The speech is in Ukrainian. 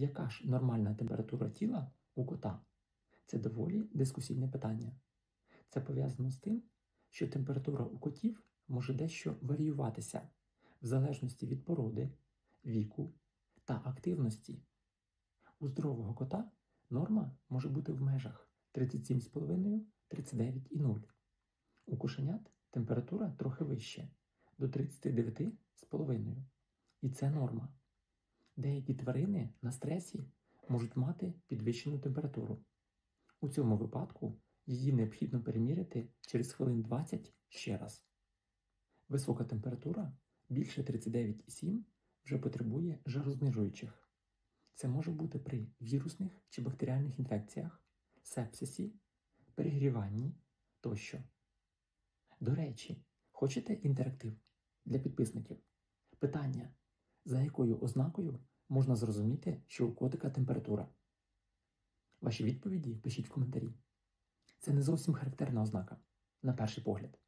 Яка ж нормальна температура тіла у кота? Це доволі дискусійне питання. Це пов'язано з тим, що температура у котів може дещо варіюватися в залежності від породи, віку та активності. У здорового кота норма може бути в межах 37,5-39,0. У кошенят температура трохи вища до 39,5. І це норма. Деякі тварини на стресі можуть мати підвищену температуру. У цьому випадку її необхідно переміряти через хвилин 20 ще раз. Висока температура більше 39,7 вже потребує жарознижуючих. Це може бути при вірусних чи бактеріальних інфекціях, сепсисі, перегріванні тощо. До речі, хочете інтерактив для підписників? Питання: за якою ознакою можна зрозуміти, що у котика температура? Ваші відповіді пишіть в коментарі. Це не зовсім характерна ознака, на перший погляд.